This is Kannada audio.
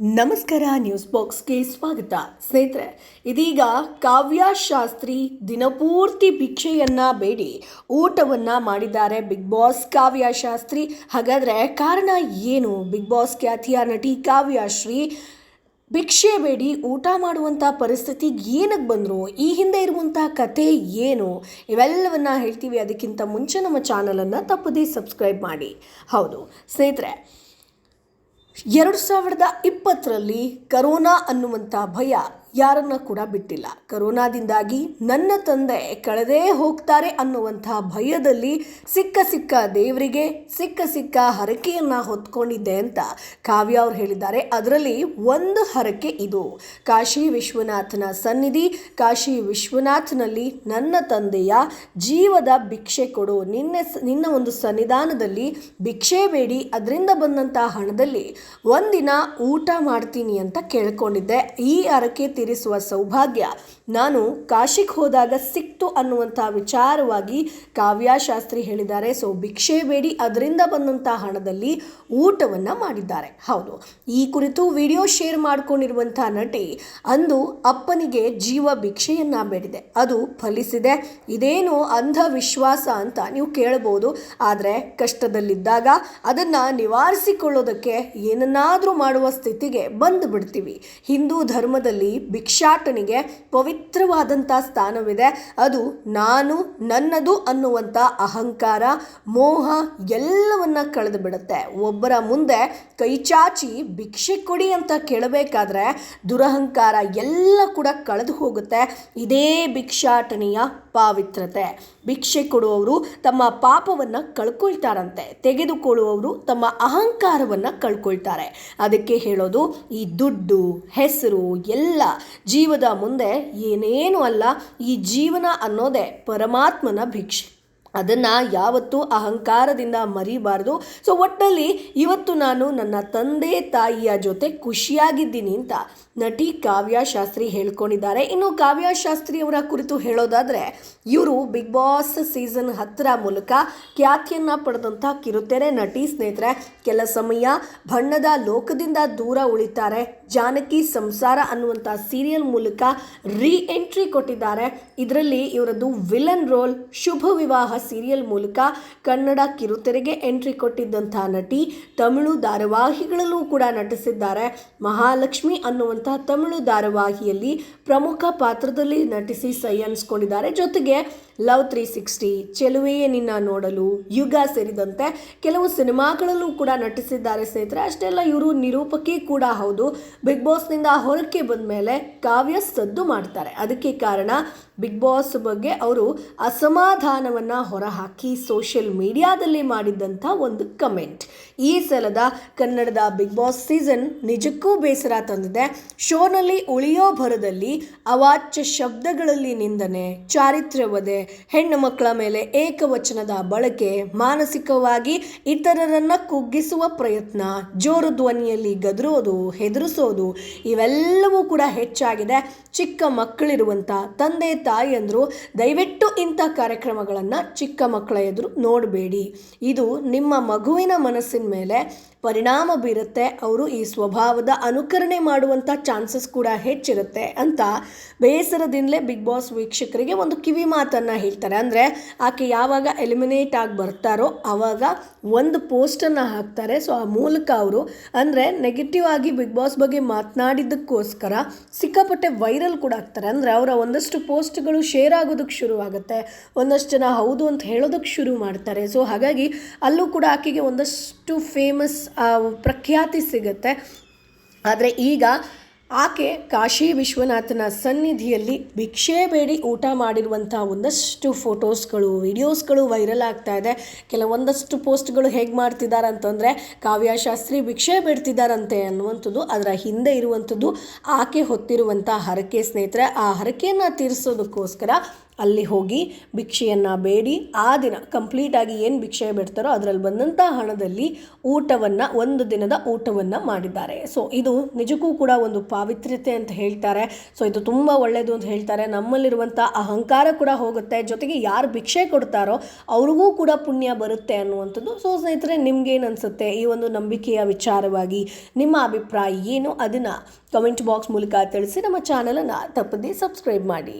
ನಮಸ್ಕಾರ ನ್ಯೂಸ್ ಬಾಕ್ಸ್ಗೆ ಸ್ವಾಗತ. ಸ್ನೇಹಿತರೆ, ಇದೀಗ ಕಾವ್ಯಾಶಾಸ್ತ್ರಿ ದಿನಪೂರ್ತಿ ಭಿಕ್ಷೆಯನ್ನ ಬೇಡಿ, ಊಟವನ್ನ ಮಾಡಿದ್ದಾರೆ ಬಿಗ್ ಬಾಸ್ ಕಾವ್ಯಾಶಾಸ್ತ್ರಿ. ಹಾಗಾದ್ರೆ ಕಾರಣ ಏನು? ಬಿಗ್ ಬಾಸ್ ಖ್ಯಾತಿಯ ನಟಿ ಕಾವ್ಯಾಶ್ರೀ ಭಿಕ್ಷೆ ಬೇಡಿ, ಊಟ ಮಾಡುವಂಥ ಪರಿಸ್ಥಿತಿ ಏನಕ್ಕೆ ಬಂದರು? ಈ ಹಿಂದೆ ಇರುವಂಥ ಕತೆ ಏನು? ಇವೆಲ್ಲವನ್ನ ಹೇಳ್ತೀವಿ. ಅದಕ್ಕಿಂತ ಮುಂಚೆ ನಮ್ಮ ಚಾನಲನ್ನು ತಪ್ಪದೇ ಸಬ್ಸ್ಕ್ರೈಬ್ ಮಾಡಿ. ಹೌದು. ಸ್ನೇಹಿತರೆ ಎರಡು ಸಾವಿರದ ಇಪ್ಪತ್ತರಲ್ಲಿ ಕರೋನಾ ಅನ್ನುವಂಥ ಭಯ ಯಾರನ್ನ ಕೂಡ ಬಿಟ್ಟಿಲ್ಲ. ಕರೋನಾದಿಂದಾಗಿ ನನ್ನ ತಂದೆ ಕಳೆದೇ ಹೋಗ್ತಾರೆ ಅನ್ನುವಂಥ ಭಯದಲ್ಲಿ ಸಿಕ್ಕ ಸಿಕ್ಕ ದೇವರಿಗೆ, ಸಿಕ್ಕ ಸಿಕ್ಕ ಹರಕೆಯನ್ನು ಹೊತ್ಕೊಂಡಿದ್ದೆ ಅಂತ ಕಾವ್ಯ ಅವ್ರು ಹೇಳಿದ್ದಾರೆ. ಅದರಲ್ಲಿ ಒಂದು ಹರಕೆ ಇದು. ಕಾಶಿ ವಿಶ್ವನಾಥನ ಸನ್ನಿಧಿ, ಕಾಶಿ ವಿಶ್ವನಾಥನಲ್ಲಿ ನನ್ನ ತಂದೆಯ ಜೀವದ ಭಿಕ್ಷೆ ಕೊಡು. ನಿನ್ನೆ ನಿನ್ನ ಒಂದು ಸನ್ನಿಧಾನದಲ್ಲಿ ಭಿಕ್ಷೆ ಬೇಡಿ, ಅದರಿಂದ ಬಂದಂಥ ಹಣದಲ್ಲಿ ಒಂದಿನ ಊಟ ಮಾಡ್ತೀನಿ ಅಂತ ಕೇಳ್ಕೊಂಡಿದ್ದೆ. ಈ ಹರಕೆ ತೀರಿಸುವ ಸೌಭಾಗ್ಯ ನಾನು ಕಾಶಿಗೆ ಹೋದಾಗ ಸಿಕ್ತು ಅನ್ನುವಂಥ ವಿಚಾರವಾಗಿ ಕಾವ್ಯಶಾಸ್ತ್ರಿ ಹೇಳಿದ್ದಾರೆ. ಸೊ, ಭಿಕ್ಷೆ ಬೇಡಿ, ಅದರಿಂದ ಬಂದಂಥ ಹಣದಲ್ಲಿ ಊಟವನ್ನು ಮಾಡಿದ್ದಾರೆ. ಹೌದು, ಈ ಕುರಿತು ವಿಡಿಯೋ ಶೇರ್ ಮಾಡಿಕೊಂಡಿರುವಂಥ ನಟಿ ಅಂದು ಅಪ್ಪನಿಗೆ ಜೀವ ಭಿಕ್ಷೆಯನ್ನು ಬೇಡಿದೆ. ಅದು ಫಲಿಸಿದೆ. ಇದೇನು ಅಂಧವಿಶ್ವಾಸ ಅಂತ ನೀವು ಕೇಳಬಹುದು ಆದರೆ ಕಷ್ಟದಲ್ಲಿದ್ದಾಗ ಅದನ್ನು ನಿವಾರಿಸಿಕೊಳ್ಳೋದಕ್ಕೆ ಏನನ್ನಾದರೂ ಮಾಡುವ ಸ್ಥಿತಿಗೆ ಬಂದು ಬಿಡ್ತೀವಿ. ಹಿಂದೂ ಧರ್ಮದಲ್ಲಿ ಭಿಕ್ಷಾಟನಿಗೆ ಪವಿತ್ರವಾದಂಥ ಸ್ಥಾನವಿದೆ. ಅದು ನಾನು, ನನ್ನದು ಅನ್ನುವಂಥ ಅಹಂಕಾರ, ಮೋಹ ಎಲ್ಲವನ್ನ ಕಳೆದು ಬಿಡುತ್ತೆ ಒಬ್ಬರ ಮುಂದೆ ಕೈಚಾಚಿ ಭಿಕ್ಷೆ ಕೊಡಿ ಅಂತ ಕೇಳಬೇಕಾದ್ರೆ ದುರಹಂಕಾರ ಎಲ್ಲ ಕೂಡ ಕಳೆದು ಹೋಗುತ್ತೆ ಇದೇ ಭಿಕ್ಷಾಟನೆಯ ಪಾವಿತ್ರತೆ ಭಿಕ್ಷೆ ಕೊಡುವವರು ತಮ್ಮ ಪಾಪವನ್ನು ಕಳ್ಕೊಳ್ತಾರಂತೆ. ತೆಗೆದುಕೊಳ್ಳುವವರು ತಮ್ಮ ಅಹಂಕಾರವನ್ನು ಕಳ್ಕೊಳ್ತಾರೆ. ಅದಕ್ಕೆ ಹೇಳೋದು, ಈ ದುಡ್ಡು, ಹೆಸರು, ಎಲ್ಲ ಜೀವದ ಮುಂದೆ ಏನೇನು ಅಲ್ಲ, ಈ ಜೀವನ ಅನ್ನೋದೇ ಪರಮಾತ್ಮನ ಭಿಕ್ಷೆ. ಅದನ್ನು ಯಾವತ್ತೂ ಅಹಂಕಾರದಿಂದ ಮರಿಬಾರ್ದು. ಸೊ ಒಟ್ಟಲ್ಲಿ ಇವತ್ತು ನಾನು ನನ್ನ ತಂದೆ ತಾಯಿಯ ಜೊತೆ ಖುಷಿಯಾಗಿದ್ದೀನಿ ಅಂತ ನಟಿ ಕಾವ್ಯ ಶಾಸ್ತ್ರಿ ಹೇಳ್ಕೊಂಡಿದ್ದಾರೆ. ಇನ್ನು ಕಾವ್ಯ ಶಾಸ್ತ್ರಿ ಅವರ ಕುರಿತು ಹೇಳೋದಾದರೆ, ಇವರು ಬಿಗ್ ಬಾಸ್ ಸೀಸನ್ ಹತ್ತರ ಮೂಲಕ ಖ್ಯಾತಿಯನ್ನು ಪಡೆದಂಥ ಕಿರುತೆರೆ ನಟಿ ಸ್ನೇಹಿತರೆ. ಕೆಲ ಸಮಯ ಬಣ್ಣದ ಲೋಕದಿಂದ ದೂರ ಉಳಿತಾರೆ. ಜಾನಕಿ ಸಂಸಾರ ಅನ್ನುವಂಥ ಸೀರಿಯಲ್ ಮೂಲಕ ರೀ ಎಂಟ್ರಿ ಕೊಟ್ಟಿದ್ದಾರೆ. ಇದರಲ್ಲಿ ಇವರದ್ದು ವಿಲನ್ ರೋಲ್ ಶುಭ ವಿವಾಹ ಸೀರಿಯಲ್ ಮೂಲಕ ಕನ್ನಡ ಕಿರುತೆರೆಗೆ ಎಂಟ್ರಿ ಕೊಟ್ಟಿದ್ದಂಥ ನಟಿ ತಮಿಳು ಧಾರಾವಾಹಿಗಳಲ್ಲೂ ಕೂಡ ನಟಿಸಿದ್ದಾರೆ. ಮಹಾಲಕ್ಷ್ಮಿ ಅನ್ನುವಂಥ ತಮಿಳು ಧಾರಾವಾಹಿಯಲ್ಲಿ ಪ್ರಮುಖ ಪಾತ್ರದಲ್ಲಿ ನಟಿಸಿ ಸೈ ಅನ್ನಿಸ್ಕೊಂಡಿದ್ದಾರೆ ಜೊತೆಗೆ ಲವ್ ತ್ರೀ ಸಿಕ್ಸ್ಟಿ ಚೆಲುವೆಯೇ ನಿನ್ನ ನೋಡಲು ಯುಗ ಸೇರಿದಂತೆ ಕೆಲವು ಸಿನಿಮಾಗಳಲ್ಲೂ ಕೂಡ ನಟಿಸಿದ್ದಾರೆ ಸ್ನೇಹಿತರೆ. ಅಷ್ಟೆಲ್ಲ ಇವರು ನಿರೂಪಕಿ ಕೂಡ ಹೌದು. ಬಿಗ್ ಬಾಸ್ನಿಂದ ಹೊರಕ್ಕೆ ಬಂದ ಮೇಲೆ ಕಾವ್ಯ ಸದ್ದು ಮಾಡ್ತಾರೆ. ಅದಕ್ಕೆ ಕಾರಣ ಬಿಗ್ ಬಾಸ್ ಬಗ್ಗೆ ಅವರು ಅಸಮಾಧಾನವನ್ನು ಹೊರಹಾಕಿ ಸೋಷಿಯಲ್ ಮೀಡಿಯಾದಲ್ಲಿ ಮಾಡಿದ್ದಂಥ ಒಂದು ಕಮೆಂಟ್ ಈ ಸಲದ ಕನ್ನಡದ ಬಿಗ್ ಬಾಸ್ ಸೀಸನ್ ನಿಜಕ್ಕೂ ಬೇಸರ ತಂದಿದೆ. ಶೋನಲ್ಲಿ ಉಳಿಯೋ ಭರದಲ್ಲಿ ಅವಾಚ್ಯ ಶಬ್ದಗಳಲ್ಲಿ ನಿಂದನೆ, ಚಾರಿತ್ರ್ಯವದೆ ಹೆಣ್ಣು ಮಕ್ಕಳ ಮೇಲೆ ಏಕವಚನದ ಬಳಕೆ ಮಾನಸಿಕವಾಗಿ ಇತರರನ್ನು ಕುಗ್ಗಿಸುವ ಪ್ರಯತ್ನ, ಜೋರು ಧ್ವನಿಯಲ್ಲಿ ಗದರೋದು, ಹೆದರಿಸೋದು, ಇವೆಲ್ಲವೂ ಕೂಡ ಹೆಚ್ಚಾಗಿದೆ. ಚಿಕ್ಕ ಮಕ್ಕಳಿರುವಂಥ ತಂದೆ ತಾಯಿಯಂದರು ದಯವಿಟ್ಟು ಇಂಥ ಕಾರ್ಯಕ್ರಮಗಳನ್ನು ಚಿಕ್ಕ ಮಕ್ಕಳ ಎದುರು ನೋಡಬೇಡಿ. ಇದು ನಿಮ್ಮ ಮಗುವಿನ ಮನಸ್ಸಿನ ಮೇಲೆ ಪರಿಣಾಮ ಬೀರುತ್ತೆ. ಅವರು ಈ ಸ್ವಭಾವದ ಅನುಕರಣೆ ಮಾಡುವಂಥ ಚಾನ್ಸಸ್ ಕೂಡ ಹೆಚ್ಚಿರುತ್ತೆ ಅಂತ ಬೇಸರದಿಂದಲೇ ಬಿಗ್ ಬಾಸ್ ವೀಕ್ಷಕರಿಗೆ ಒಂದು ಕಿವಿ ಮಾತನ್ನು ಹೇಳ್ತಾರೆ. ಅಂದರೆ ಆಕೆ ಯಾವಾಗ ಎಲಿಮಿನೇಟ್ ಆಗಿ ಬರ್ತಾರೋ ಆವಾಗ ಒಂದು ಪೋಸ್ಟನ್ನು ಹಾಕ್ತಾರೆ. ಸೊ ಆ ಮೂಲಕ ಅವರು ಅಂದರೆ ನೆಗೆಟಿವ್ ಆಗಿ ಬಿಗ್ ಬಾಸ್ ಬಗ್ಗೆ ಮಾತನಾಡಿದ್ದಕ್ಕೋಸ್ಕರ ಸಿಕ್ಕಾಪಟ್ಟೆ ವೈರಲ್ ಕೂಡ ಆಗ್ತಾರೆ. ಅಂದರೆ ಅವರ ಒಂದಷ್ಟು ಪೋಸ್ಟ್ಗಳು ಶೇರ್ ಆಗೋದಕ್ಕೆ ಶುರುವಾಗುತ್ತೆ. ಒಂದಷ್ಟು ಜನ ಹೌದು ಅಂತ ಹೇಳೋದಕ್ಕೆ ಶುರು ಮಾಡ್ತಾರೆ. ಸೊ ಹಾಗಾಗಿ ಅಲ್ಲೂ ಕೂಡ ಆಕೆಗೆ ಒಂದಷ್ಟು ಫೇಮಸ್ ಪ್ರಖ್ಯಾತಿ ಸಿಗುತ್ತೆ. ಆದರೆ ಈಗ ಆಕೆ ಕಾಶಿ ವಿಶ್ವನಾಥನ ಸನ್ನಿಧಿಯಲ್ಲಿ ಭಿಕ್ಷೆ ಬೇಡಿ ಊಟ ಮಾಡಿರುವಂಥ ಒಂದಷ್ಟು ಫೋಟೋಸ್ಗಳು, ವಿಡಿಯೋಸ್ಗಳು ವೈರಲ್ ಆಗ್ತಾ ಇದೆ. ಕೆಲವೊಂದಷ್ಟು ಪೋಸ್ಟ್ಗಳು ಹೇಗೆ ಮಾಡ್ತಿದ್ದಾರೆ ಅಂತಂದರೆ ಕಾವ್ಯಶಾಸ್ತ್ರಿ ಭಿಕ್ಷೆ ಬೇಡ್ತಿದ್ದಾರಂತೆ ಅನ್ನುವಂಥದ್ದು, ಅದರ ಹಿಂದೆ ಇರುವಂಥದ್ದು ಆಕೆ ಹೊತ್ತಿರುವಂಥ ಹರಕೆ ಸ್ನೇಹಿತರೆ. ಆ ಹರಕೆಯನ್ನು ತೀರಿಸೋದಕ್ಕೋಸ್ಕರ ಅಲ್ಲಿ ಹೋಗಿ ಭಿಕ್ಷೆಯನ್ನು ಬೇಡಿ. ಆ ದಿನ ಕಂಪ್ಲೀಟಾಗಿ ಏನು ಭಿಕ್ಷೆ ಬಿಡ್ತಾರೋ ಅದರಲ್ಲಿ ಬಂದಂಥ ಹಣದಲ್ಲಿ ಊಟವನ್ನು, ಒಂದು ದಿನದ ಊಟವನ್ನು ಮಾಡಿದ್ದಾರೆ. ಸೊ ಇದು ನಿಜಕ್ಕೂ ಕೂಡ ಒಂದು ಪಾವಿತ್ರ್ಯತೆ ಅಂತ ಹೇಳ್ತಾರೆ. ಸೊ ಇದು ತುಂಬ ಒಳ್ಳೆಯದು ಅಂತ ಹೇಳ್ತಾರೆ. ನಮ್ಮಲ್ಲಿರುವಂಥ ಅಹಂಕಾರ ಕೂಡ ಹೋಗುತ್ತೆ. ಜೊತೆಗೆ ಯಾರು ಭಿಕ್ಷೆ ಕೊಡ್ತಾರೋ ಅವ್ರಿಗೂ ಕೂಡ ಪುಣ್ಯ ಬರುತ್ತೆ ಅನ್ನುವಂಥದ್ದು. ಸೊ ಸ್ನೇಹಿತರೆ ನಿಮ್ಗೇನು ಅನಿಸುತ್ತೆ? ಈ ಒಂದು ನಂಬಿಕೆಯ ವಿಚಾರವಾಗಿ ನಿಮ್ಮ ಅಭಿಪ್ರಾಯ ಏನು? ಅದನ್ನು ಕಮೆಂಟ್ ಬಾಕ್ಸ್ ಮೂಲಕ ತಿಳಿಸಿ ನಮ್ಮ ಚಾನಲನ್ನು ತಪ್ಪದೇ ಸಬ್ಸ್ಕ್ರೈಬ್ ಮಾಡಿ.